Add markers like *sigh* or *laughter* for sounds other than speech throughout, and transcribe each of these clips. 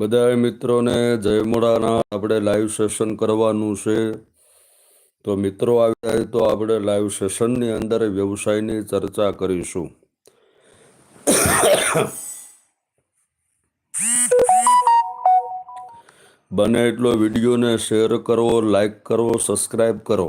બધા મિત્રોને જય મોડાના. આપણે લાઈવ સેશન કરવાનું છે. તો મિત્રો આવી જાય તો આપણે લાઈવ સેશનની અંદર વ્યવસાયની ચર્ચા કરીશું. બને એટલો વિડીયોને શેર કરો લાઈક કરો સબસ્ક્રાઈબ કરો.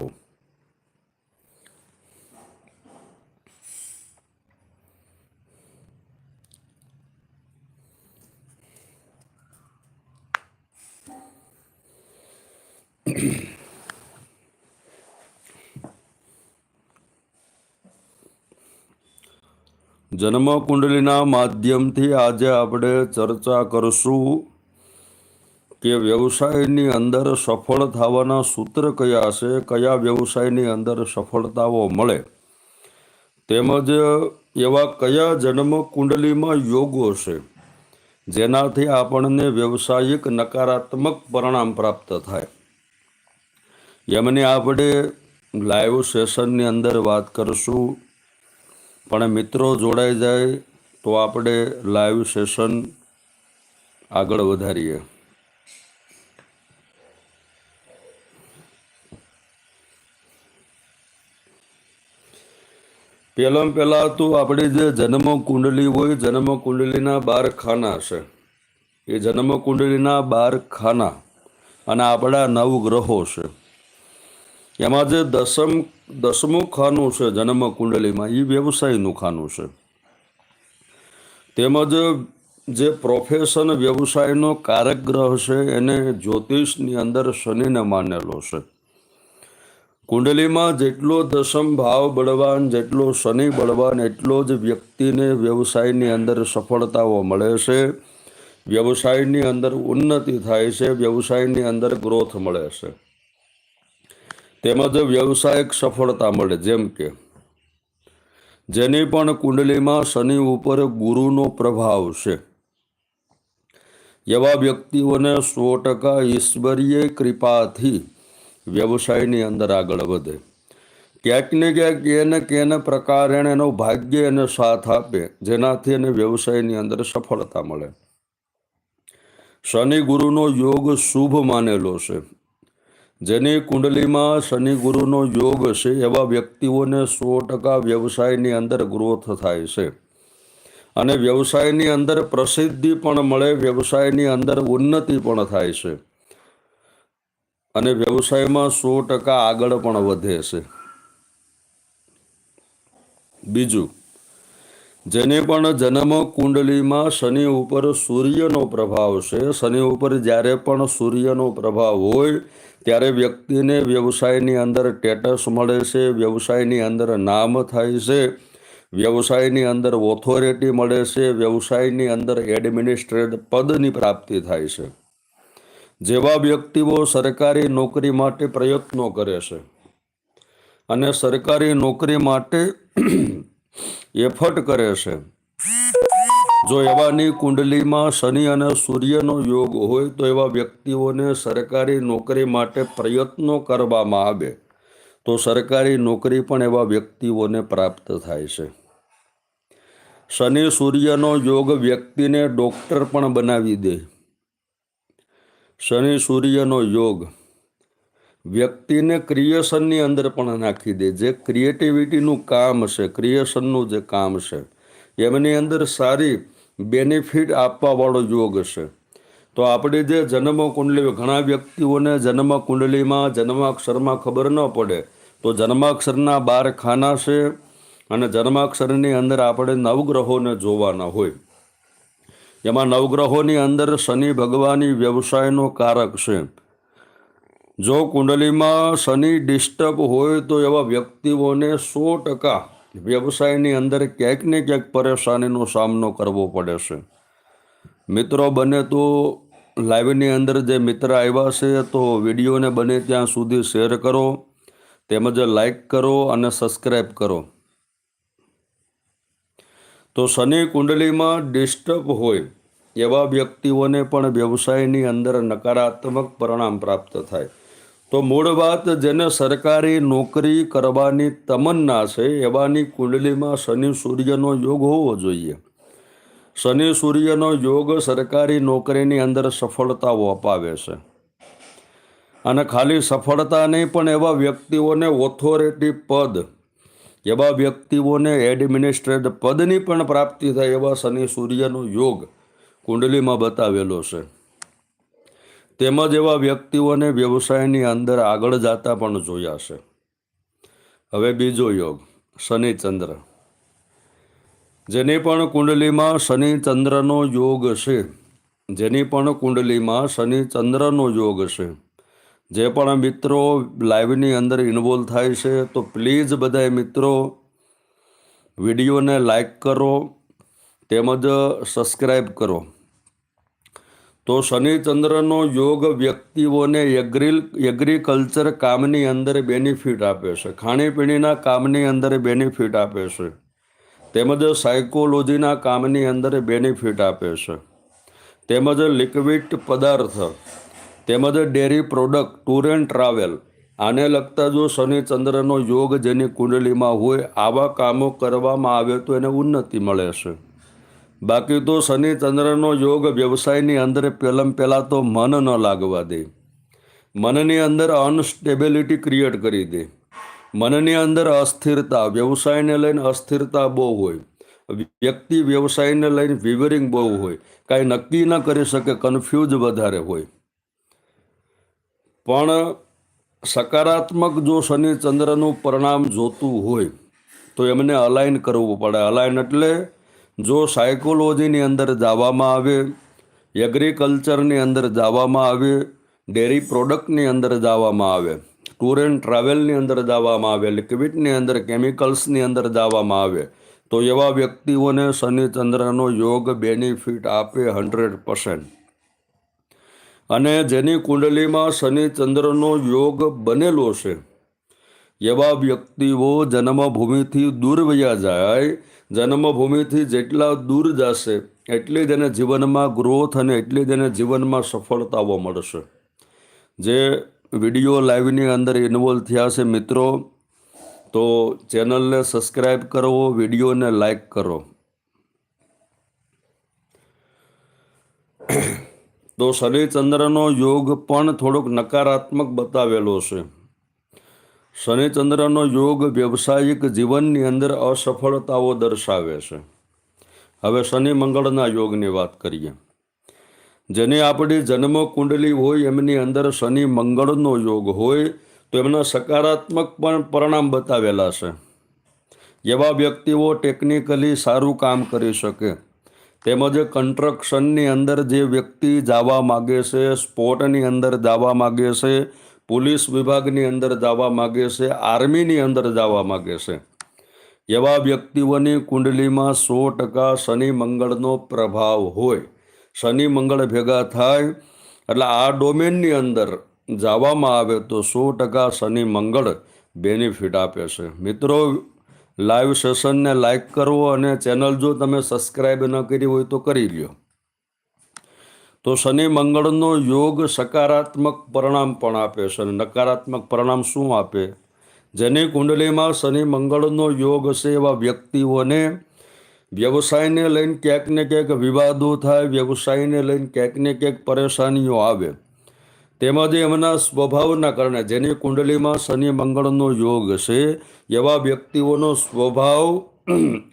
જન્મ કુંડલીના માધ્યમથી આજે આપણે ચર્ચા કરશું કે વ્યવસાયની અંદર સફળ થવાના સૂત્ર કયા છે, કયા વ્યવસાયની અંદર સફળતાઓ મળે. તેમજ એવા કયા જન્મ કુંડલીમાં યોગો છે, જેનાથી આપણને વ્યવસાયિક નકારાત્મક પરિણામ પ્રાપ્ત થાય. એમની આપણે લાઈવ સેશનની અંદર વાત કરશું. પણ મિત્રો જોડાઈ જાય તો આપણે લાઈવ સેશન આગળ વધારીએ. પહેલાં પહેલાં તો આપણી જે જન્મ કુંડલી હોય જન્મ કુંડલીના બાર ખાના છે એ જન્મ કુંડલીના બાર ખાના અને આપણા નવ ગ્રહો છે. એમાં જે દસમ, દસમું ખાનું છે, જન્મ કુંડલીમાં એ વ્યવસાયનું ખાનું છે. તેમજ જે પ્રોફેશન વ્યવસાયનો કારક ગ્રહ છે, એને જ્યોતિષની અંદર શનિને માનેલો છે. કુંડલીમાં જેટલો દસમ ભાવ બળવાન, જેટલો શનિ બળવાન, એટલો જ વ્યક્તિને વ્યવસાયની અંદર સફળતાઓ મળે છે. વ્યવસાયની અંદર ઉન્નતિ થાય છે, વ્યવસાયની અંદર ગ્રોથ મળે છે. તેમજ વ્યવસાયિક સફળતા મળે, જેમ કે જેની પણ કુંડલીમાં શનિ ઉપર ગુરુનો પ્રભાવ છે. એવા વ્યક્તિઓને સો ટકા ઈશ્વરીય કૃપાથી વ્યવસાયની અંદર આગળ વધે. ક્યાંક ને ક્યાંક એને કેને પ્રકારે એનો ભાગ્ય એને સાથ આપે, જેનાથી એને વ્યવસાયની અંદર સફળતા મળે. શનિ ગુરુનો યોગ શુભ માનેલો છે. જેની કુંડલીમાં શનિ ગુરુનો યોગ છે એવા વ્યક્તિઓને સો ટકા વ્યવસાયની અંદર ગ્રોથ થાય છે. અને વ્યવસાયની અંદર પ્રસિદ્ધિ પણ મળે, વ્યવસાયની અંદર ઉન્નતિ પણ થાય છે. અને વ્યવસાયમાં સો ટકા આગળ પણ વધે છે. બીજું જેને પણ જન્મ કુંડલીમાં શનિ ઉપર સૂર્યનો પ્રભાવ છે. શનિ ઉપર જ્યારે પણ સૂર્યનો પ્રભાવ હોય, ત્યારે વ્યક્તિને વ્યવસાયની અંદર ટેટસ મળે છે, વ્યવસાયની અંદર નામ થાય છે, વ્યવસાયની અંદર ઓથોરિટી મળે છે, વ્યવસાયની અંદર એડમિનિસ્ટ્રેટ પદની પ્રાપ્તિ થાય છે. જેવા વ્યક્તિઓ સરકારી નોકરી માટે પ્રયત્નો કરે છે અને સરકારી નોકરી માટે એફર્ટ કરે છે. જો એવાની કુંડલીમાં શનિ અને સૂર્યનો યોગ હોય તો એવા વ્યક્તિઓને સરકારી નોકરી માટે પ્રયત્નો કરવામાં આવે તો સરકારી નોકરી પણ એવા વ્યક્તિઓને પ્રાપ્ત થાય છે. શનિ સૂર્યનો યોગ વ્યક્તિને ડોક્ટર પણ બનાવી દે. શનિ સૂર્યનો યોગ વ્યક્તિને ક્રિએશનની અંદર પણ નાખી દે. જે ક્રિએટિવિટીનું કામ છે ક્રિએશનનું જે કામ છે એમની અંદર સારી બેનિફિટ આપવાવાળો યોગ છે તો આપણે જે જન્મ કુંડલી ઘણા વ્યક્તિઓને જન્મ કુંડલીમાં જન્માક્ષરમાં ખબર ન પડે, તો જન્માક્ષરના બાર ખાના છે અને જન્માક્ષરની અંદર આપણે નવગ્રહોને જોવાના હોય. એમાં નવગ્રહોની અંદર શનિ ભગવાનની વ્યવસાયનો કારક છે. જો કુંડલીમાં શનિ ડિસ્ટર્બ હોય તો એવા વ્યક્તિઓને સો ટકા વ્યવસાયની અંદર ક્યાંક ને ક્યાંક પરેશાનીનો સામનો કરવો પડે છે. મિત્રો, બને તો લાઈવની અંદર જે મિત્ર આવ્યા છે તો વિડીયોને બને ત્યાં સુધી શેર કરો, તેમજ લાઈક કરો અને સબસ્ક્રાઈબ કરો. તો શનિ કુંડલીમાં ડિસ્ટર્બ હોય એવા વ્યક્તિઓને પણ વ્યવસાયની અંદર નકારાત્મક પરિણામ પ્રાપ્ત થાય. તો મૂળ વાત, જેને સરકારી નોકરી કરવાની તમન્ના છે, એવાની કુંડલીમાં શનિ સૂર્યનો યોગ હોવો જોઈએ. શનિ સૂર્યનો યોગ સરકારી નોકરીની અંદર સફળતાઓ અપાવે છે. અને ખાલી સફળતા નહીં, પણ એવા વ્યક્તિઓને ઓથોરિટી પદ, એવા વ્યક્તિઓને એડમિનિસ્ટ્રેટ પદની પણ પ્રાપ્તિ થાય એવા શનિ સૂર્યનો યોગ કુંડલીમાં બતાવેલો છે. તેમજ એવા વ્યક્તિઓને વ્યવસાયની અંદર આગળ જતા પણ જોયા છે. હવે બીજો યોગ, શનિચંદ્ર. જેની પણ કુંડલીમાં શનિચંદ્રનો યોગ છે, જેની પણ કુંડલીમાં શનિચંદ્રનો યોગ છે, જે પણ મિત્રો લાઈવની અંદર ઇન્વોલ્વ થાય છે, તો પ્લીઝ બધાય મિત્રો વિડીયોને લાઈક કરો, તેમજ સબસ્ક્રાઈબ કરો. તો શનિ ચંદ્રનો યોગ વ્યક્તિઓને એગ્રીલ એગ્રીકલ્ચર કામની અંદર બેનિફિટ આપે છે. ખાણીપીણીના કામની અંદર બેનિફિટ આપે છે. તેમજ સાયકોલોજીના કામની અંદર બેનિફિટ આપે છે. તેમજ લિક્વિડ પદાર્થ, તેમજ dairy product tour and travel આને લગતા જો શનિ ચંદ્રનો યોગ જેની કુંડલીમાં હોય, આવા કામો કરવામાં આવે તો એને ઉન્નતિ મળે છે. બાકી તો શનિ ચંદ્રનો યોગ વ્યવસાયની અંદર પહેલાં પહેલાં તો મન ન લાગવા દે. મનની અંદર અનસ્ટેબિલિટી ક્રિએટ કરી દે. મનની અંદર અસ્થિરતા, વ્યવસાયને લઈને અસ્થિરતા બહુ હોય. વ્યક્તિ વ્યવસાયને લઈને વિવરિંગ બહુ હોય. કાંઈ નક્કી ન કરી શકે કન્ફ્યુઝ વધારે હોય. પણ સકારાત્મક જો શનિ ચંદ્રનું પરિણામ જોતું હોય, તો એમને અલાઇન કરવું પડે. અલાઇન એટલે જો સાયકોલોજીની અંદર જવામાં આવે, એગ્રીકલ્ચરની અંદર જવામાં આવે, ડેરી પ્રોડક્ટની અંદર જવામાં આવે, ટૂર એન્ડ ટ્રાવેલની અંદર જવામાં આવે, લિક્વિડની અંદર, કેમિકલ્સની અંદર જવામાં આવે, તો એવા વ્યક્તિઓને શનિ ચંદ્રનો યોગ બેનિફિટ આપે હંડ્રેડ પર્સન્ટ. અને જેની કુંડલીમાં શનિ ચંદ્રનો યોગ બનેલો છે, એવા વ્યક્તિઓ જન્મભૂમિથી દૂર વયા જાય જન્મભૂમિથી જેટલા દૂર જશે, એટલી જ એને જીવનમાં ગ્રોથ અને એટલી જ એને જીવનમાં સફળતાઓ મળશે. જે વીડિયો લાઈવની અંદર ઇન્વોલ્વ થયા છે મિત્રો, તો ચેનલને સબસ્ક્રાઈબ કરો, વિડીયોને લાઈક કરો. તો શનિચંદ્રનો યોગ પણ થોડોક નકારાત્મક બતાવેલો છે. શનિચંદ્રનો યોગ વ્યવસાયિક જીવનની અંદર અસફળતાઓ દર્શાવે છે. હવે શનિ મંગળના યોગની વાત કરીએ. જેની આપણી જન્મ કુંડલી હોય એમની અંદર શનિ મંગળનો યોગ હોય તો એમના સકારાત્મક પણ પરિણામ બતાવેલા છે. એવા વ્યક્તિઓ ટેકનિકલી સારું કામ કરી શકે. તેમજ કન્સ્ટ્રક્શનની અંદર જે વ્યક્તિ જવા માગે છે સ્પોર્ટની અંદર જવા માગે છે પોલીસ વિભાગની અંદર જવા માગે છે, આર્મીની અંદર જવા માગે છે. એવા વ્યક્તિઓની કુંડલીમાં સો ટકા શનિ મંગળનો પ્રભાવ હોય. શનિ મંગળ ભેગા થાય, એટલે આ ડોમેનની અંદર જવામાં આવે તો સો ટકા શનિ મંગળ બેનિફિટ આપે છે. મિત્રો, લાઈવ સેશનને લાઈક કરો અને ચેનલ જો તમે સબસ્ક્રાઈબ ન કરી હોય તો કરી લ્યો. તો શનિ મંગળનો યોગ સકારાત્મક પરિણામ પણ આપે. છે અને નકારાત્મક પરિણામ શું આપે? જેની કુંડલીમાં શનિ મંગળનો યોગ છે એવા વ્યક્તિઓને વ્યવસાયને લઈને ક્યાંક ને ક્યાંક વિવાદો થાય, વ્યવસાયને લઈને ક્યાંક ને ક્યાંક પરેશાનીઓ આવે. તેમજ એમના સ્વભાવના કારણે જેની કુંડલીમાં શનિ મંગળનો યોગ છે એવા વ્યક્તિઓનો સ્વભાવ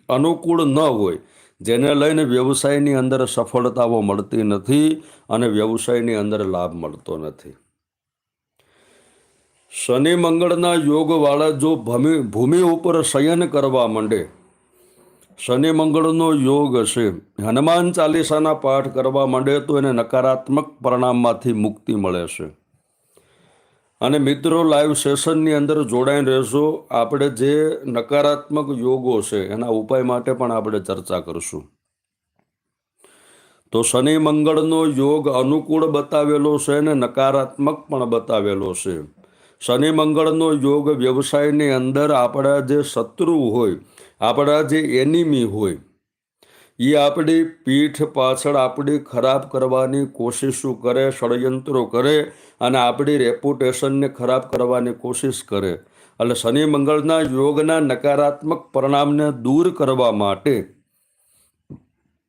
અનુકૂળ ન હોય. જેને લઈને વ્યવસાયની અંદર સફળતાઓ મળતી નથી અને વ્યવસાયની અંદર લાભ મળતો નથી. શનિ મંગળના યોગવાળા જો ભૂમિ ભૂમિ ઉપર શયન કરવા માંડે, શનિ મંગળનો યોગ હશે, હનુમાન ચાલીસાના પાઠ કરવા માંડે, તો એને નકારાત્મક પરિણામમાંથી મુક્તિ મળે છે. અને મિત્રો લાઈવ સેશનની અંદર જોડાઈને રહેશો. આપણે જે નકારાત્મક યોગો છે, એના ઉપાય માટે પણ આપણે ચર્ચા કરશું. તો શનિ મંગળનો યોગ અનુકૂળ બતાવેલો છે અને નકારાત્મક પણ બતાવેલો છે. શનિ મંગળનો યોગ વ્યવસાયની અંદર આપણા જે શત્રુ હોય, આપણા જે એનિમી હોય એ આપણી પીઠ પાછળ આપણી ખરાબ કરવાની કોશિશો કરે, ષડયંત્રો કરે અને આપણી રેપ્યુટેશનને ખરાબ કરવાની કોશિશ કરે. એટલે શનિ મંગળના યોગના નકારાત્મક પરિણામને દૂર કરવા માટે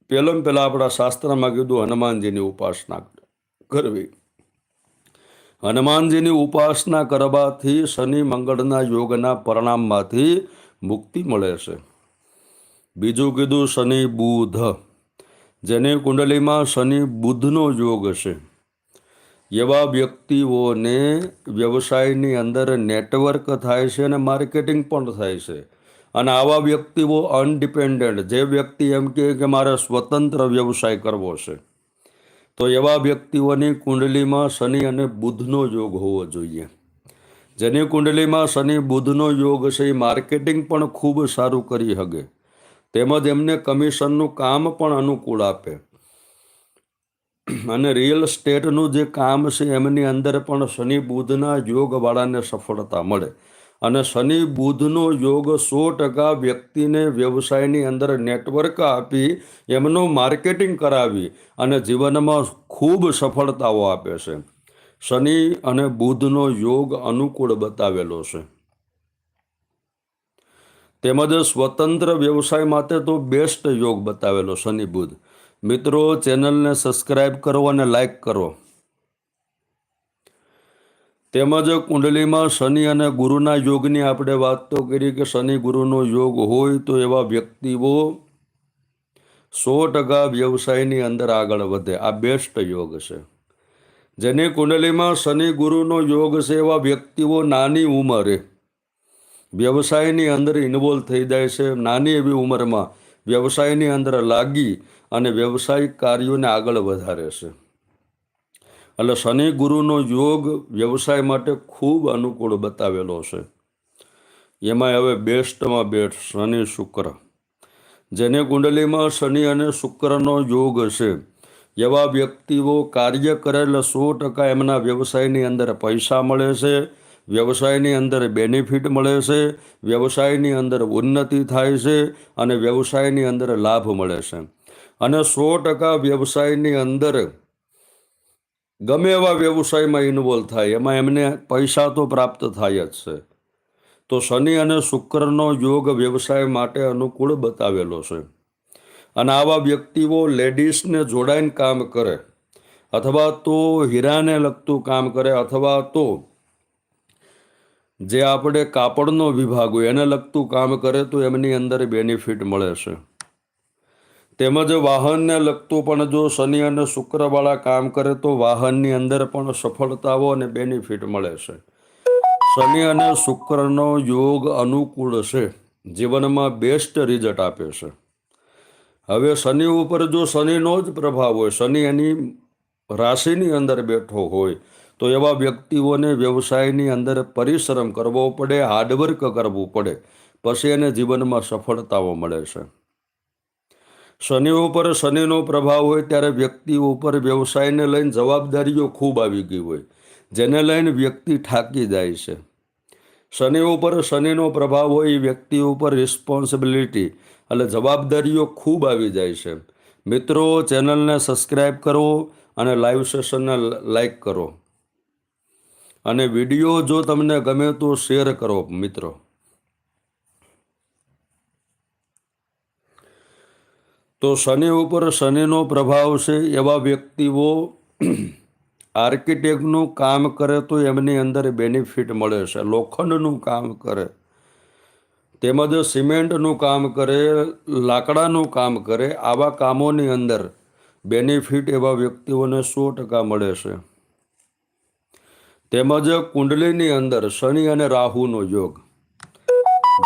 પહેલાં પહેલાં આપણા શાસ્ત્રમાં કીધું, હનુમાનજીની ઉપાસના કરવી. હનુમાનજીની ઉપાસના કરવાથી શનિ મંગળના યોગના પરિણામમાંથી મુક્તિ મળે છે. બીજું કીધું, શનિ બુધ. જેની કુંડલીમાં શનિ બુધનો યોગ છે. એવા વ્યક્તિઓને વ્યવસાયની અંદર નેટવર્ક થાય છે અને માર્કેટિંગ પણ થાય છે. અને આવા વ્યક્તિઓ અનડિપેન્ડન્ટ જે વ્યક્તિ એમ કહે કે મારે સ્વતંત્ર વ્યવસાય કરવો છે. તો એવા વ્યક્તિઓની કુંડલીમાં શનિ અને બુધનો યોગ હોવો જોઈએ. જેની કુંડલીમાં શનિ, બુધનો યોગ છે, એ માર્કેટિંગ પણ ખૂબ સારું કરી શકે તેમજ એમને કમિશનનું કામ પણ અનુકૂળ આપે. *clears throat* અને રિયલ સ્ટેટનું જે કામ છે, એમની અંદર પણ શનિ બુધના યોગવાળાને સફળતા મળે. અને શનિ બુધનો યોગ સો ટકા વ્યક્તિને વ્યવસાયની અંદર નેટવર્ક આપી, એમનું માર્કેટિંગ કરાવી અને જીવનમાં ખૂબ સફળતાઓ આપે છે. શનિ અને બુધનો યોગ અનુકૂળ બતાવેલો છે. તેમજ સ્વતંત્ર વ્યવસાય માટે તો બેસ્ટ યોગ બતાવેલો શનિ બુધ. મિત્રો, ચેનલને સબસ્ક્રાઈબ કરો અને લાઈક કરો. તેમજ કુંડલીમાં શનિ અને ગુરુના યોગની આપણે વાત તો કરી કે શનિ ગુરુનો યોગ હોય તો એવા વ્યક્તિઓ સો ટકા વ્યવસાયની અંદર આગળ વધે. આ બેસ્ટ યોગ છે. જેની કુંડલીમાં શનિ ગુરુનો યોગ છે એવા વ્યક્તિઓ નાની ઉંમરે વ્યવસાયની અંદર ઇન્વોલ્વ થઈ જાય છે. નાની એવી ઉંમરમાં વ્યવસાયની અંદર લાગી અને વ્યવસાયિક કાર્યોને આગળ વધારે છે. એટલે શનિ ગુરુનો યોગ વ્યવસાય માટે ખૂબ અનુકૂળ બતાવેલો છે. એમાં હવે બેસ્ટમાં બેસ્ટ શનિ શુક્ર. જેને કુંડલીમાં શનિ અને શુક્રનો યોગ છે, એવા વ્યક્તિઓ કાર્ય કરેલા સો ટકા એમના વ્યવસાયની અંદર પૈસા મળે છે વ્યવસાયની અંદર બેનિફિટ મળે છે, વ્યવસાયની અંદર ઉન્નતિ થાય છે અને વ્યવસાયની અંદર લાભ મળે છે. અને સો ટકા વ્યવસાયની અંદર ગમે એવા વ્યવસાયમાં ઇન્વોલ્વ થાય, એમાં એમને પૈસા તો પ્રાપ્ત થાય જ છે. તો શનિ અને શુક્રનો યોગ વ્યવસાય માટે અનુકૂળ બતાવેલો છે. અને આવા વ્યક્તિઓ લેડીઝને જોડાઈને કામ કરે, અથવા તો હીરાને લગતું કામ કરે, અથવા તો જે આપણે કાપડનો વિભાગ હોય, એને લગતું કામ કરે તો એમની અંદર બેનિફિટ મળે છે. તેમજ વાહનને લગતું પણ જો શનિ અને શુક્રવાળા કામ કરે તો વાહનની અંદર પણ સફળતાઓ અને બેનિફિટ મળે છે. શનિ અને શુક્રનો યોગ અનુકૂળ છે. જીવનમાં બેસ્ટ રિઝલ્ટ આપે છે. હવે શનિ ઉપર જો શનિનો જ પ્રભાવ હોય, શનિ એની રાશિની અંદર બેઠો હોય તો એવા વ્યક્તિઓને વ્યવસાયની અંદર પરિશ્રમ કરવો પડે હાર્ડવર્ક કરવું પડે. પછી એને જીવનમાં સફળતાઓ મળે છે. શનિ ઉપર શનિનો પ્રભાવ હોય ત્યારે વ્યક્તિ ઉપર વ્યવસાયને લઈને જવાબદારીઓ ખૂબ આવી ગઈ હોય, જેને લઈને વ્યક્તિ થાકી જાય છે. શનિ ઉપર શનિનો પ્રભાવ હોય, એ વ્યક્તિ ઉપર રિસ્પોન્સિબિલિટી એટલે જવાબદારીઓ ખૂબ આવી જાય છે. મિત્રો, ચેનલને સબસ્ક્રાઈબ કરો અને લાઈવ સેશનને લાઈક કરો. અને વીડિયો જો તમને ગમે તો શેર કરો, મિત્રો. તો શનિ ઉપર શનિનો પ્રભાવ છે એવા વ્યક્તિઓ *clears throat* આર્કિટેક્ટનું કામ કરે તો એમની અંદર બેનિફિટ મળે છે, લોખંડનું કામ કરે, તેમજ સિમેન્ટનું કામ કરે, લાકડાનું કામ કરે, આવા કામોની અંદર બેનિફિટ એવા વ્યક્તિઓને સો ટકા મળે છે. તેમજ કુંડલીની અંદર શનિ અને રાહુનો યોગ.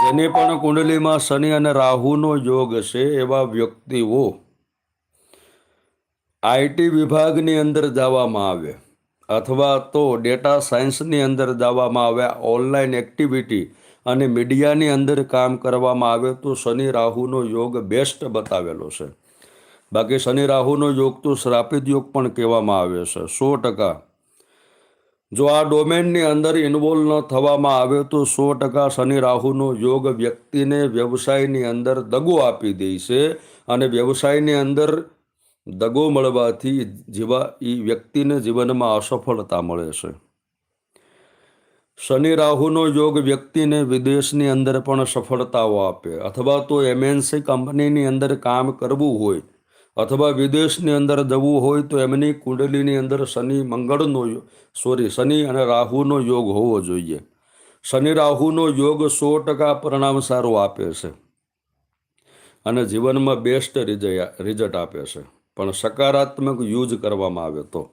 જેની પણ કુંડલીમાં શનિ અને રાહુનો યોગ છે એવા વ્યક્તિઓ આઈટી વિભાગની અંદર જવામાં આવે અથવા તો ડેટા સાયન્સની અંદર જવામાં આવે, ઓનલાઈન એક્ટિવિટી અને મીડિયાની અંદર કામ કરવામાં આવે તો શનિ રાહુનો યોગ બેસ્ટ બતાવેલો છે. બાકી શનિ રાહુનો યોગ તો શ્રાપિત યોગ પણ કહેવામાં આવે છે. સો ટકા જો આ ડોમેનની અંદર ઇન્વોલ્વ ન થવામાં આવે તો સો ટકા શનિ રાહુનો યોગ વ્યક્તિને વ્યવસાયની અંદર દગો આપી દે છે અને વ્યવસાયની અંદર દગો મળવાથી જીવા એ વ્યક્તિને જીવનમાં અસફળતા મળે છે. શનિ રાહુનો યોગ વ્યક્તિને વિદેશની અંદર પણ સફળતાઓ આપે. અથવા તો એમએનસી કંપનીની અંદર કામ કરવું હોય અથવા વિદેશની અંદર જવું હોય તો એમની કુંડલીની અંદર શનિ, મંગળનો સોરી શનિ અને રાહુનો યોગ હોવો જોઈએ. શનિ, રાહુનો યોગ સો ટકા પરિણામ સારું આપે છે અને જીવનમાં બેસ્ટ રિઝલ્ટ આપે છે. પણ સકારાત્મક યુઝ કરવામાં આવે તો.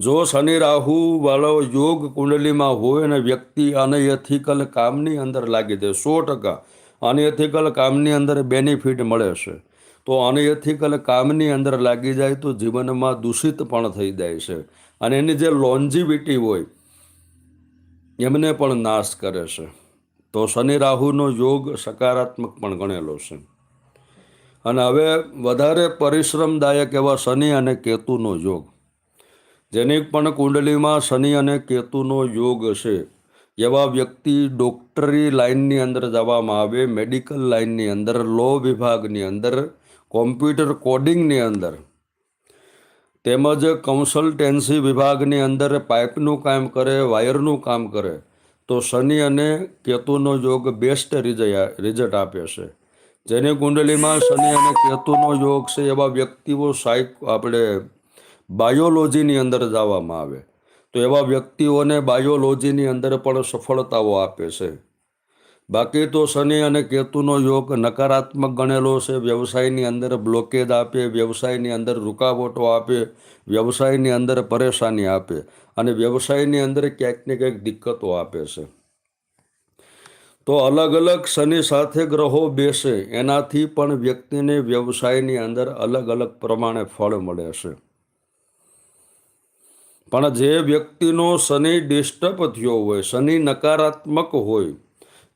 જો શનિ, રાહુ વાળો યોગ કુંડલીમાં હોય અને વ્યક્તિ અનએથિકલ કામની અંદર લાગી દે સો ટકા અનએથિકલ કામની અંદર બેનિફિટ મળે છે. તો અનયથિકલ કામની અંદર લાગી જાય તો જીવનમાં દૂષિત પણ થઈ જાય છે. અને એની જે લોન્જીવિટી હોય, એમને પણ નાશ કરે છે. તો શનિ રાહુનો યોગ સકારાત્મક પણ ગણેલો છે. અને હવે વધારે પરિશ્રમદાયક એવા શનિ અને કેતુનો યોગ. જેની પણ કુંડલીમાં શનિ અને કેતુનો યોગ છે, એવા વ્યક્તિ ડોક્ટરી લાઇનની અંદર જવામાં આવે મેડિકલ લાઇનની અંદર લો વિભાગની અંદર કોમ્પ્યુટર કોડિંગની અંદર તેમજ કન્સલ્ટન્સી વિભાગની અંદર પાઇપનું કામ કરે, વાયરનું કામ કરે, તો શનિ અને કેતુનો યોગ બેસ્ટ રિઝલ્ટ આપે છે. જેની કુંડલીમાં શનિ અને કેતુનો યોગ છે એવા વ્યક્તિઓ સાયક, આપણે બાયોલોજીની અંદર જવામાં આવે. તો એવા વ્યક્તિઓને બાયોલોજીની અંદર પણ સફળતાઓ આપે છે. બાકી તો શનિ અને કેતુનો યોગ નકારાત્મક ગણેલો છે. વ્યવસાયની અંદર બ્લોકેજ આપે, વ્યવસાયની અંદર રૂકાવટો આપે, વ્યવસાયની અંદર પરેશાની આપે અને વ્યવસાયની અંદર ક્યાંક ને ક્યાંક દિક્કતો આપે છે. તો અલગ અલગ શનિ સાથે ગ્રહો બેસે, એનાથી પણ વ્યક્તિને વ્યવસાયની અંદર અલગ અલગ પ્રમાણે ફળ મળે છે. પણ જે વ્યક્તિનો શનિ ડિસ્ટર્બ થયો હોય, શનિ નકારાત્મક હોય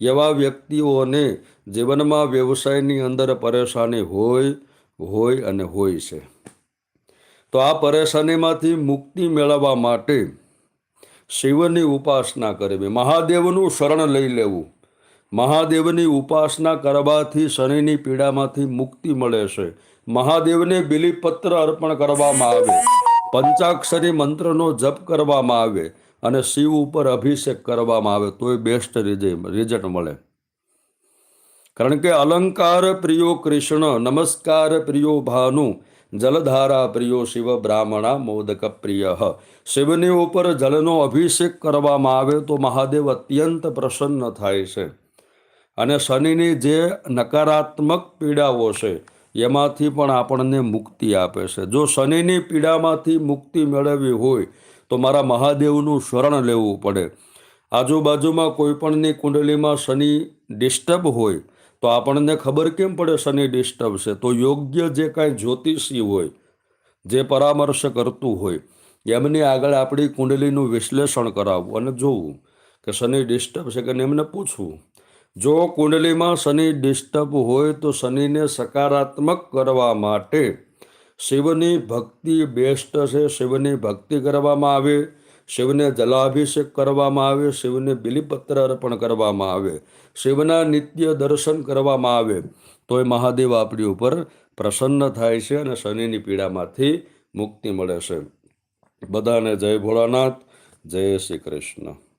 એવા વ્યક્તિઓને જીવનમાં વ્યવસાયની અંદર પરેશાની હોય હોય અને હોય છે. તો આ પરેશાનીમાંથી મુક્તિ મેળવવા માટે શિવની ઉપાસના કરવી. મહાદેવનું શરણ લઈ લેવું. મહાદેવની ઉપાસના કરવાથી શનિની પીડામાંથી મુક્તિ મળે છે. મહાદેવને બિલીપત્ર અર્પણ કરવામાં આવે. પંચાક્ષરી મંત્રનો જપ કરવામાં આવે. અને શિવ ઉપર અભિષેક કરવામાં આવે તો એ બેસ્ટ રિઝલ્ટ મળે. કારણ કે અલંકાર પ્રિયો કૃષ્ણ, નમસ્કાર પ્રિયો ભાનુ, જલધારા પ્રિયો શિવ બ્રાહ્મણા, મોદક પ્રિય. શિવની ઉપર જલનો અભિષેક કરવામાં આવે તો મહાદેવ અત્યંત પ્રસન્ન થાય છે. અને શનિની જે નકારાત્મક પીડાઓ છે, એમાંથી પણ આપણને મુક્તિ આપે છે. જો શનિની પીડામાંથી મુક્તિ મેળવવી હોય તો મારા મહાદેવનું શરણ લેવું પડે. આજુબાજુમાં કોઈપણની કુંડલીમાં શનિ ડિસ્ટર્બ હોય, તો આપણને ખબર કેમ પડે શનિ ડિસ્ટર્બ છે? તો યોગ્ય જે કાંઈ જ્યોતિષી હોય, જે પરામર્શ કરતું હોય, એમની આગળ આપણી કુંડલીનું વિશ્લેષણ કરાવવું અને જોવું કે શનિ ડિસ્ટર્બ છે કે એમને પૂછવું, જો કુંડલીમાં શનિ ડિસ્ટર્બ હોય તો શનિને સકારાત્મક કરવા માટે શિવની ભક્તિ બેસ્ટ છે. શિવની ભક્તિ કરવામાં આવે, શિવને જલાભિષેક કરવામાં આવે, શિવને બિલીપત્ર અર્પણ કરવામાં આવે, શિવના નિત્ય દર્શન કરવામાં આવે. તો એ મહાદેવ આપણી ઉપર પ્રસન્ન થાય છે અને શનિની પીડામાંથી મુક્તિ મળે છે. બધાને જય ભોળાનાથ, જય શ્રી કૃષ્ણ.